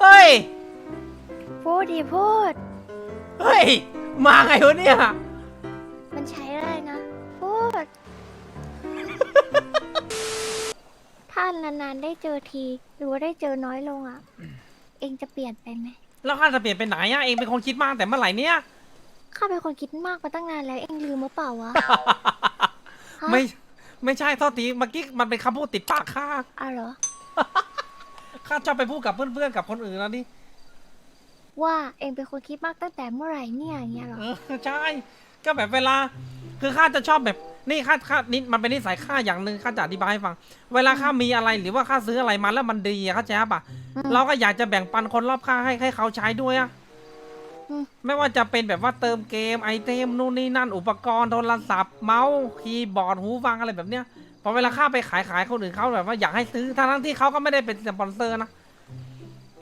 เฮ้ย พูดดิพูด เฮ้ย มาไงวะเนี่ย มันใช้ได้นะ พูด ถ้านานๆได้เจอที หรือว่าได้เจอน้อยลงอะ เองจะเปลี่ยนไปไหม แล้วข้าจะเปลี่ยนไปไหนอะเองเป็นคนคิดมากแต่เมื่อไหร่เนี่ย ข้าเป็นคนคิดมากมาตั้งนานแล้ว เองลืมหรือเปล่าวะ ฮะไม่ ไม่ใช่โทษทีเมื่อกี้มันเป็นคำพูดติดปากข้าอะเหรอ ข้าชอบไปพูดกับเพื่อนๆกับคนอื่นแล้วนี่ว่าเองเป็นคนคิดมากตั้งแต่เมื่อไหร่เนี่ยอย่างเงี้ยเหรอเออใช่ ก็แบบเวลา คือข้าจะชอบแบบ นี่ข้าข้านี่มันเป็นนิสัยข้าอย่างหนึ่งข้าจะอธิบายให้ฟัง เวลาข้ามีอะไรหรือว่าข้าซื้ออะไรมาแล้วมันดีอะเข้าใจปะอืมเราก็อยากจะแบ่งปันคนรอบข้างให้ให้เขาใช้ด้วยอะ อืมไม่ว่าจะเป็นแบบว่าเติมเกมไอเทมนู่นนี่นั่นอุปกรณ์โทรศัพท์เมาส์คีย์บอร์ดหูฟังอะไรแบบเนี้ยพ อเวลาข้าไปขายขายคนอื่นเขาแบบว่าอยากให้ซื้อทั้งๆที่เขาก็ไม่ได้เป็นสปอนเซอร์นะ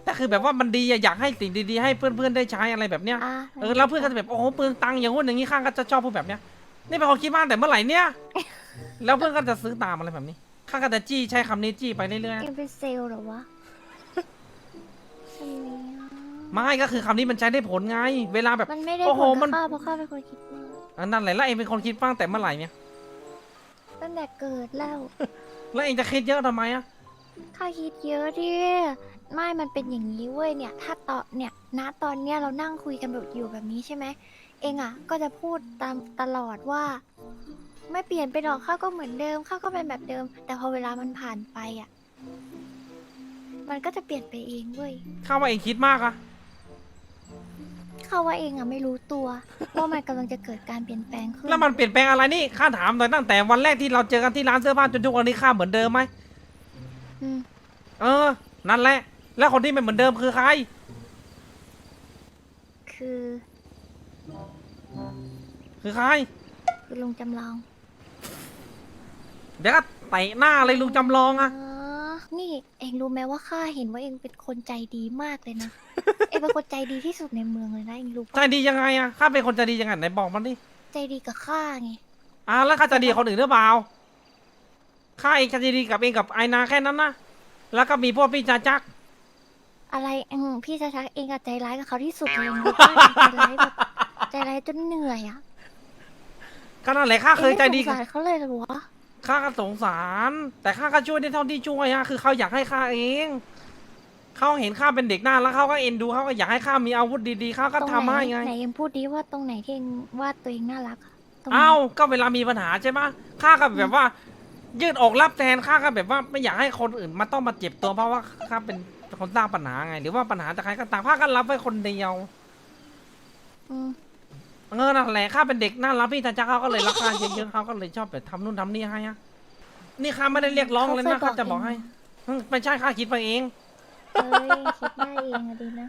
แต่คือแบบว่ามันดีอะอยากให้สิ่งดีๆให้เพื่อนๆได้ใช้อะไรแบบเนี้ยอะเออแล้วเพื่อนก็จะแบบโอ้โหเปลืองตังค์อย่างงู้นอย่างนี้ข้างก็จะชอบพูดแบบเนี้ยนี่เป็นคนคิดมากแต่เมื่อไหร่เนี่ยแล้วเพื่อนก็จะซื้อตามอะไรแบบนี้ข้างก็จะจี้ใช้คำนี้จี้ไปเรื่อยเองเป็นเซลล์เหรอวะทำไมอะๆไม่ก็คือคำนี้มันใช้ได้ผลไง เวลาแบบ มันไม่ได้โอ้ผโหลมักับนข้าเพราะข้าเป็นคนคิดมาก อันนั้นแหละแล้วเองเป็นคนคิดบ้างแต่เมื่อไหร่เนี่ย ตั้งแต่เกิดแล้ว แล้วเองจะคิดเยอะทำไมอะข้าคิดเยอะดิไม่มันเป็นอย่างนี้เว้ยเนี่ย ถ้าตอนเนี่ยณตอนเนี้ยเรานั่งคุยกันแบบอยู่แบบนี้ใช่ไหม เองอะ ก็จะพูดตามตลอดว่า ไม่เปลี่ยนไปหรอกข้าก็เหมือนเดิมข้าก็เป็นแบบเดิม แต่พอเวลามันผ่านไปอะ มันก็จะเปลี่ยนไปเองเว้ย ข้าว่าเองคิดมากอะ ข้าว่าเองอะไม่รู้ตัวว่ามันกำลังจะเกิดการเปลี่ยนแปลงขึ้นแล้วมันเปลี่ยนแปลงอะไรนี่ข้าถามหน่อยตั้งแต่วันแรกที่เราเจอกันที่ร้านเสื้อผ้าจนทุกวันนี้ข้าเหมือนเดิมไหมอืมเออ นั่นแหละ แล้วคนที่ไม่เหมือนเดิมคือใคร คือ คือใคร คือลุงจำลองเดี๋ยวก็เตะหน้าเลยลุงจำลองอะ อ๋อนี่เองรู้ไหมว่าข้าเห็นว่าเองเป็นคนใจดีมากเลยนะเอ งเป็นคนใจดีที่สุดในเมืองเลยนะเองรู้ใจปะดียังไงอะข้าเป็นคนใจดียังไงไหนบอกมันดิใจดีกับข้าไงอ่าแล้วข้าจะดีกับคนอื่นหรือเปล่าข้าเองจะดีกับเองกับไอนาแค่นั้นนะแล้วก็มีพวกพี่จาจัก อะไรอืมพี่จะชักเองอะใจร้ายกับเขาที่สุดเลยรู้ปะใจร้ายแบบใจร้ายจนเหนื่อยอะก็นั่นแหละข้าเคยใจดีเองไม่สงสารเขาเลยเหรอวะข้าก็สงสาร แต่ข้าก็ช่วยได้เท่าที่ช่วยอะคือเขาอยากให้ข้าเอง เขาเห็นข้าเป็นเด็กน่ารักเขาก็เอ็นดูเขาก็อยากให้ข้ามีอาวุธดีๆเขาก็ตรงทำไหนให้ไง ไหนเองพูดดิว่าตรงไหนที่เองว่าตัวเองน่ารักอะตรงไหน เอ้าก็เวลามีปัญหาใช่ไหมข้าก็แบบว่า ยืดอกรับแทนข้าก็แบบว่าไม่อยากให้คนอื่นมาต้องมาเจ็บตัวเพราะว่าข้าเป็นคนสร้างปัญหาไง หรือว่าปัญหาจากใครก็ตามข้าก็รับไว้คนเดียวอืมเออนั่นแหละข้าเป็นเด็กน่ารักพี่ตาจ้าเขาก็เลยรักข้าเยอะๆเขาก็เลยชอบแบบทำนู่นทำนี่ให้อะนี่ข้าไม่ได้เรียกร้องเลยนะข้าจะบอกให้อืมไม่ใช่ข้าคิดไปเอง เอ้ยคิดได้เองอะดีนะ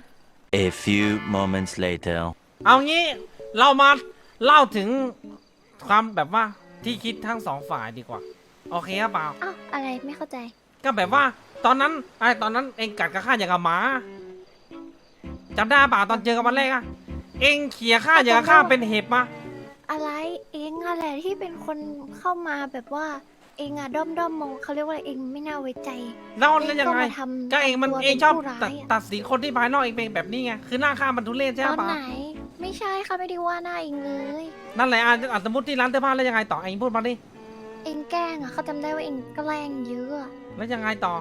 A few moments later. เอางี้เรามาเล่าถึงความแบบว่าที่คิดทั้งสองฝ่ายดีกว่า โอเคหรือเปล่า อ้าวอะไรไม่เข้าใจ ก็แบบว่า ตอนนั้นไอ้ตอนนั้นเองกัดกับข้าอย่างกับหมาจำได้เปล่าตอนเจอกันวันแรกอะเองเขี่ยข้าอย่างกับข้าเป็นเห็บมาอะไรเองอะไรที่เป็นคนเข้ามาแบบว่า เองอะด้อมด้อมๆมองเขาเรียกว่าเองไม่น่าไว้ใจแล้วแล้วยังไงเองก็มาทำก็เองมันทำตัวเองชอบเป็นผู้ร้ายตัดอะตัดสินคนที่ภายนอกเองเป็นแบบนี้ไง คือหน้าข้ามันทุเรศใช่ตอนปะไหน ไม่ใช่ค่ะไม่ได้ว่าหน้าเองเลย นั่นแหละอะอะสมมติที่ร้านเสื้อผ้าแล้วยังไงต่อเองพูดมาดิ เองแกล้งอะเขาจำได้ว่าเองแกล้งเยอะอะแล้วยังไงต่อ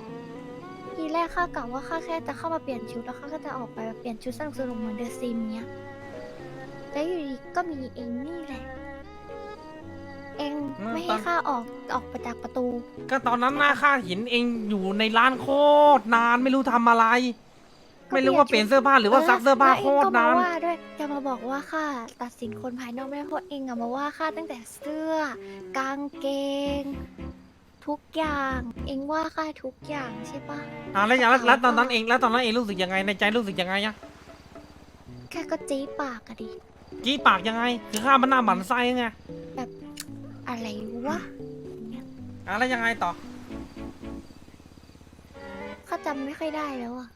ทีแรกข้ากะว่าข้าแค่จะเข้ามาเปลี่ยนชุดแล้วข้าก็จะออกไปแบบเปลี่ยนชุดสนุกสนุกๆเหมือนเดอะซิมเนี้ยแล้วอยู่ดีก็มีเองนี่แหละ เองไม่ให้ข้าออกออกไปจากประตู ก็ตอนนั้นหน้าข้าเห็นเองอยู่ในร้านโคตรนานไม่รู้ทำอะไร ก็ไม่รู้ว่าเปลี่ยนเสื้อผ้าหรือว่าซักเสื้อผ้าแล้วโคเองตรก็มานานว่าด้วยจะมาบอกว่าข้าตัดสินคนภายนอกไม่ได้เพราะเองอะมาว่าข้าตั้งแต่เสื้อ กางเกง ทุกอย่าง เองว่าข้าทุกอย่างใช่ปะ อ่าแล้วอย่างแล้วแล้วตอนนั้นเองแล้วตอนนั้นเองรู้สึกยังไงในใจรู้สึกยังไงอะแค่ก็จี้ปากอะดิกี้ปากยังไง คือข้ามันหน้าหมันไส้ไง อะไรวะอ่าแล้วยังไงต่อข้าจำไม่ค่อยได้แล้วอะ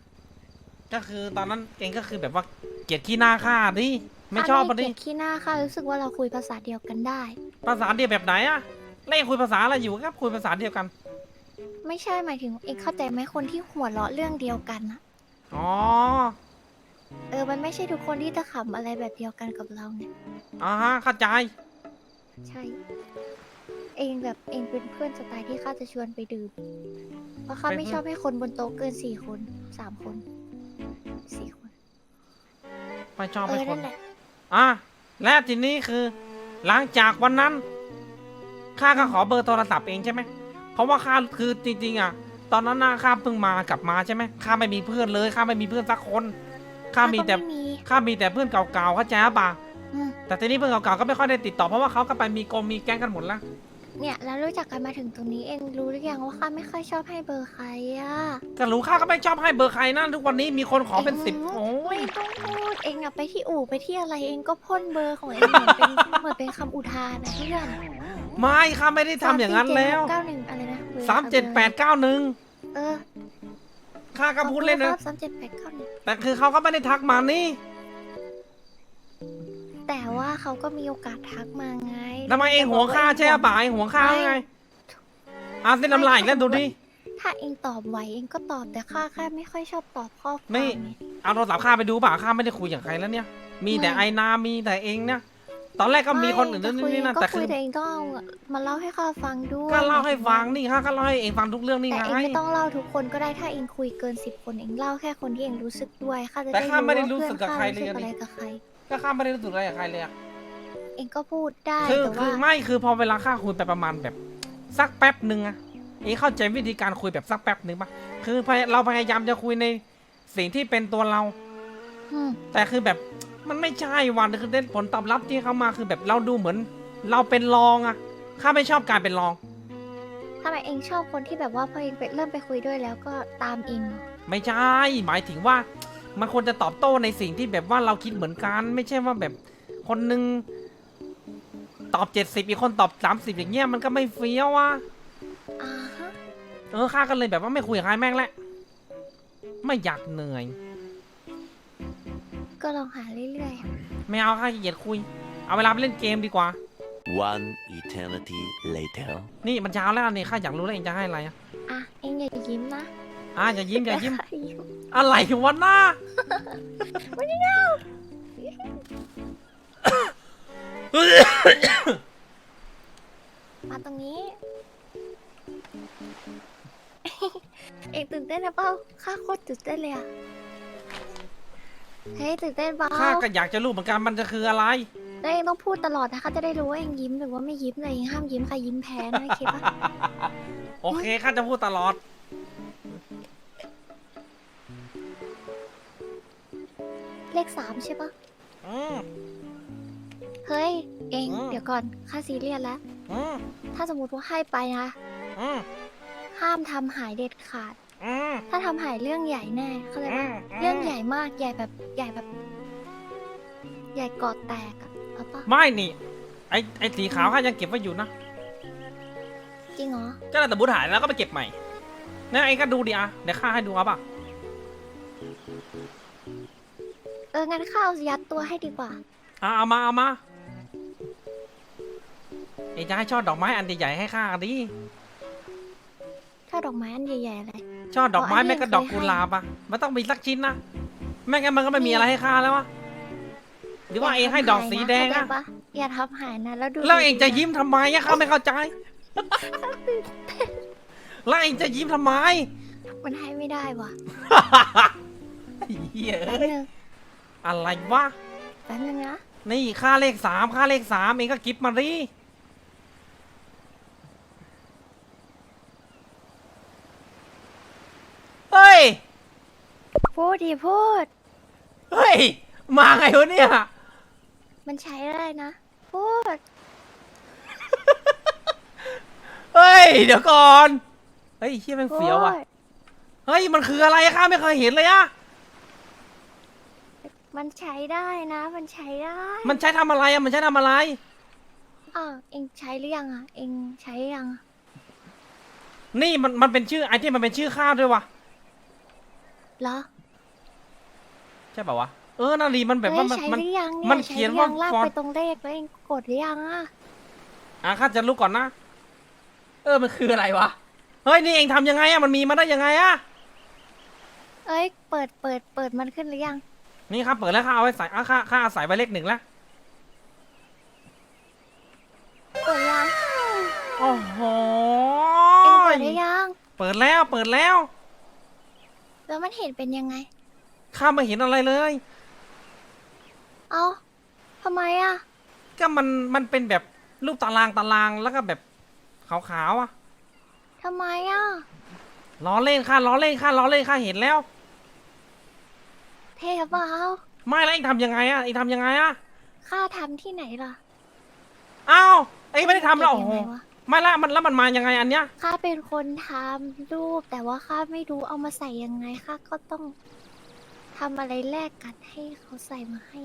ก็คือตอนนั้นเองก็คือแบบว่าเกลียดขี้หน้าข้าดิไม่ชอบข้าปะไม่ดิเกลียดขี้หน้าข้ารู้สึกว่าเราคุยภาษาเดียวกันได้ ภาษาเดียวแบบไหนอะแล้วเองคุยภาษาอะไรอยู่ครับคุยภาษาเดียวกัน ไม่ใช่หมายถึงเองเข้าใจไหมคนที่หัวเราะเรื่องเดียวกันอะอ๋อไม่ใช่ทุกคนที่จะขำอะไรแบบเดียวกันกับเราไงอ่าฮะเข้าใจ ใช่ เองแบบเองเป็นเพื่อนสไตล์ที่ข้าจะชวนไปดื่ม เพราะข้าเป็นไม่เพื่อนชอบให้คนบนโต๊ะเกินสี่คนสามคนสี่คน ไม่ชอบเอให้อคนั่นนแหละ อะและทีนี้คือ หลังจากวันนั้นข้าก็ขอเบอร์โทรศัพท์เองใช่ไหมเพราะว่าข้าคือจริงๆอะ ตอนนั้นน่ะข้าเพิ่งมากลับมาใช่ไหมข้าไม่มีเพื่อนเลยข้าไม่มีเพื่อนสักคนข้ามีแต่ก็ไมีข้ามีแต่เพื่อนเก่าๆเข้าใจปะ อืมแต่ทีนี้เพื่อนเก่าๆก็ไม่ค่อยได้ติดต่อเพราะว่าเขาก็ไปมีกลมมีแก๊งกันหมดแล้วเนี่ยแล้วรู้จักกันมาถึงตรงนี้เองรู้หรือยังว่าข้าไม่ค่อยชอบให้เบอร์ใครอะก็รู้ข้าก็ไม่ชอบให้เบอร์ใครนะทุกวันนี้มีคนขอเป็นสิบโอ้ย ไม่ต้องพูดเองอะไปที่อู่ไปที่อะไรเองก็พ่นเบอร์ของเองเหมือนเป็นเหมือนเป็นคำอุทานนะเพื่อนไม่ข้าไม่ได้ทำอย่างนั้นแล้วเก้าหนึ่งอะไรนะบอร์สามเจ็ดแปดเก้าหนึ่งเออข้าก็พูดเล่นนะ สามเจ็ดแปดเก้าหนึ่งแต่คือเขาก็ไม่ได้ทักมานี่ แต่ว่าเขาก็มีโอกาสทักมาไงทำไมเองห่วงข้าใช่ปะเองห่วงข้าไงอาเส้นน้ำลายอีกแล้วดูดิ ถ้าเองตอบไหวเองก็ตอบแต่ข้าแค่ไม่ค่อยชอบตอบข้อความนี่ไงเอาโทรศัพท์ข้าไปดูป่ะข้าไม่ได้คุยกับใครแล้วเนี่ย มีแต่ไม่ไอนามีแต่เองเนี่ย ตอนแรกก็มีคนอื่นไม่นู่นนี่นั่นก็แต่คุคืยอแต่เองต้องเอามาเล่าให้ข้าฟังด้วยก็เล่าให้ฟังนี่ข้าก็เล่าให้เองฟังทุกเรื่องนี่แต่ไงเองไม่ต้องเล่าทุกคนก็ได้ถ้าเองคุยเกินสิบคนเองเล่าแค่คนที่เองรู้สึกด้วยข้าจะแต่ได้ข้าไม่ได้รู้ว่าสึกกับใครพื่อนข้าเลยรู้สึกอะไรกับใคร ก็ข้าไม่ได้รู้สึกอะไรกับใครเลยอะเองก็พูดได้คือแต่คือว่าไม่คือพอเวลาข้าคุยไปประมาณแบบสักแป๊บหนึ่งอะเองเข้าใจวิธีการคุยแบบสักแป๊บหนึ่งปะคือพยเราพยายามจะคุยในสิ่งที่เป็นตัวเรา อืมแต่คือแบบมันไม่ใช่วันคือได้ผลตอบรับที่เขามาคือแบบเราดูเหมือน เราเป็นรองอะข้าไม่ชอบการเป็นรอง ทำไมเองชอบคนที่แบบว่าพอเองไปเริ่มไปคุยด้วยแล้วก็ตามเองเหรอไม่ใช่ หมายถึงว่า มันควรจะตอบโต้ในสิ่งที่แบบว่าเราคิดเหมือนกัน ไม่ใช่ว่าแบบคนหนึ่งตอบเจ็ดสิบอีกคนตอบสามสิบอย่างเงี้ยมันก็ไม่เฟี้ยวอะอ่าฮะเออข้าก็เลยแบบว่าไม่คุยกับใครแม่งแหละ ไม่อยากเหนื่อย ก็ลองหาเรื่อยไม่เอาข้าขี้เกียจคุย เอาเวลาไปเล่นเกมดีกว่า One eternity later. นี่มันเช้าแล้วนี่ข้าอยากรู้แล้วเองจะให้อะไรอะๆอะ เองอย่ายิ้มนะ อะอย่ายิ้มอย่ายิ้มยิ้ม อะไรวะหน้ามาตรงนี้ เองตื่นเต้นนะเปล่าข้าโคตรตื่นเต้นเลยอะเฮ้ยตื่นเต้นเปล่าข้าก็อยากจะรู้เหมือนกันมันจะคืออะไร แล้วเองต้องพูดตลอดนะคะจะได้รู้ว่าเองยิ้มหรือว่าไม่ยิ้มเลยเองห้ามยิ้มใครยิ้มแพ้นะคิดปะโอเคข้าจะพูดตลอด เลขสามใช่ปะอืม เฮ้ย เองอืม เดี๋ยวก่อนข้าซีเรียสแล้ว อืมถ้าสมมติว่าให้ไปนะ อืมห้ามทำหายเด็ดขาด อืม ถ้าทำหายเรื่องใหญ่แน่ เข้าใจปะอืมอืม เรื่องใหญ่มากใหญ่แบบใหญ่แบบ ใหญ่กอดแตกอะเอาปะไม่นี่ ไอไอสีขาวข้ายังเก็บไว้อยู่นะจริงเหรอก็แต่บุญหายแล้วก็ไปเก็บใหม่นะไอ้ก็ดูดิอะเดี๋ยวข้าให้ดูเอาป่ะเอองั้นข้าเอายัดตัวให้ดีกว่า อะเอามาเอามาไอ้จะให้ช่อดอกไม้อันใหญ่ๆให้ข้าดิถ้าดอกไม้อันใหญ่ๆอะไรช่อดอกไม้อ๋ออันนี้ แม่ก็ดอกกุหลาบอะมันต้องมีสักชิ้นนะไม่งั้นมันก็ไม่มีอะไรให้ข้าแล้ววะหรือว่าเองให้ดอกสีแดงอย่าอะทำหายนเข้าใจปะอย่าทำหายนะแล้วดูแล้วเองจะดีๆนยิ้มทำไมอะข้าไม่เข้าใจแล้วเองจะยิ้มทำไม มันให้ไม่ได้ว่ะเหี้ยแป๊บเอ้ยนึง อะไรวะ แป๊บนึงนะนี่ค่าเลขสามค่าเลขสามเองก็กิฟมาดิเฮ้ย พูดดิพูด เฮ้ย มาไงวะเนี่ย มันใช้ได้นะ พูด เฮ้ย เดี๋ยวก่อน เฮ้ยเชี่ยแม่งพูเฟี้ยวว่ะดเฮ้ย มันคืออะไรอะข้าไม่เคยเห็นเลยอะ มันใช้ได้นะ มันใช้ได้มันใช้ทำอะไรอะมันใช้ทำอะไร อ่าวเองใช้หรือยังอะ เองใช้ยังอะนี่มันมันเป็นชื่อไอที่มันเป็นชื่อข้าวด้วยวะเหรอใช่ป่าวะเออนาลีมันแบบเฮ้ว่ายมันใช้มัน หรือยังเนี่ยมันใช้เขียนหรือว่างลากฟอนต์ ไปตรงเลขแล้วเองกดหรือยังอะอะข้าจะรู้ก่อนนะ เออมันคืออะไรวะเฮ้ยนี่เองทำยังไงอะมันมีมาได้ยังไงอะเอ้ยเปิดเปิดเปิดมันขึ้นหรือยัง นี่ครับเปิดแล้วค่าเอาไว้ใส่อะค่าค่าใส่ไว้เลขหนึ่งแล้วเปิดยังโอ้โหเองเปิดได้ยัง เปิดแล้วเปิดแล้ว แล้วมันเห็นเป็นยังไง ข้าไม่เห็นอะไรเลย เอ้าทำไมอะ ก็มันมันเป็นแบบรูปตารางตารางแล้วก็แบบขาวๆอะทำไมอะ ล้อเล่นค่าล้อเล่นค่าล้อเล่นค่าเห็นแล้ว เท่เปล่าไม่แล้วเองทำยังไงอะเองทำยังไงอะข้าทำที่ไหนล่ะอ้าวเองไม่ได้ทำหรอกเก็โอ้บโหยังไงวะไม่ละมันแล้วมันมายังไงอันเนี้ยข้าเป็นคนทำรูป แต่ว่าข้าไม่รู้เอามาใส่ยังไงข้าก็ต้องทำอะไรแลกกันให้เขาใส่มาให้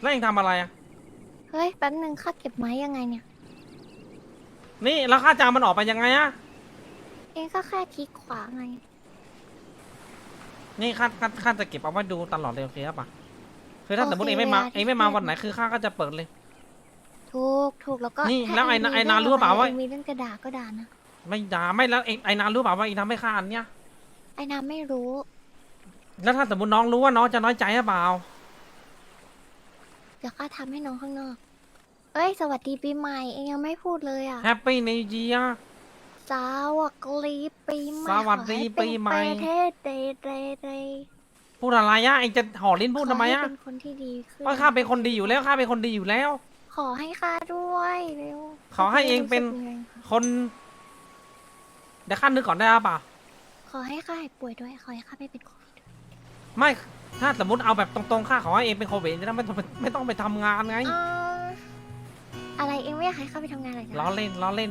แล้วเองทำอะไรอะเฮ้ยแป๊บนึงข้าเก็บไม้ยังไงเนี่ย นี่แล้วค่าจามมันออกไปยังไงอะเองก็แค่คลิกขวาไง นี่ข้าข้าข้าจะเก็บเอาไว้ดูตลอดเลยโอเคปะคือถ้าสมมติเองไม่มาเองไม่มาวันไหนคือข้าก็จะเปิดเลย ถูกถูกแล้วก็นี่ถ้าแล้วไอ้เงนามีไอ้นารู้เปล่าว่าเองมีเรื่องกระดาษก็ด่านะ ไม่ด่าไม่แล้วเองไอ้นานรู้เปล่าว่าเองทำให้ข้าอันเนี้ยไอ้นาไม่รู้ แล้วถ้าสมมติน้องรู้ว่าน้องจะน้อยใจหรือเปล่าเดี๋ยวข้าทำให้น้องข้างนอก เอ้ย สวัสดีปีใหม่ เองยังไม่พูดเลยอะ แฮปปี้นิวเยีย สวัสดีปีใหม่สวัสดีขอให้ปีใหม่เป็นประเทศเดเดเดพูดอะไรอะเองจะห่อลิ้นพูดทำไมอะขให้เป็นคนที่ดีขึ้นเพราะข้าเป็นคนดีอยู่แล้วข้าเป็นคนดีอยู่แล้ว ขอให้ข้าด้วยเร็วขอให้เองเป็น รู้สึกยังไงคะคนเดี๋ยวข้านึกก่อนได้หรือเปล่าขอให้ข้าหายป่วยด้วย ขอให้ข้าไม่เป็นโควิดด้วยไม่ถ้าสมมติเอาแบบตรงๆข้าขอให้เองเป็นโควิดจะได้ไม่ต้องไปไม่ต้องไปทำงานไงอ่าอะไรเองไม่อยากให้ข้าไปทำงานอะไรล้อเล่นล้อเล่น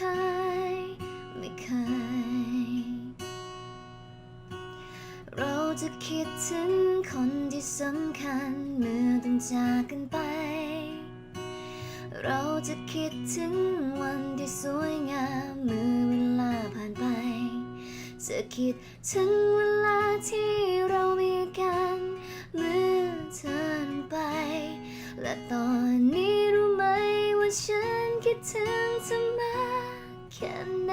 เคย ไม่เคย เราจะคิดถึงคนที่สำคัญเมื่อต้องจากกันไป เราจะคิดถึงวันที่สวยงามเมื่อเวลาผ่านไป จะคิดถึงเวลาที่เรามีกันเมื่อเธอไป และตอนนี้รู้ไหมว่าฉันคิดถึงเธอมา แค่ไหน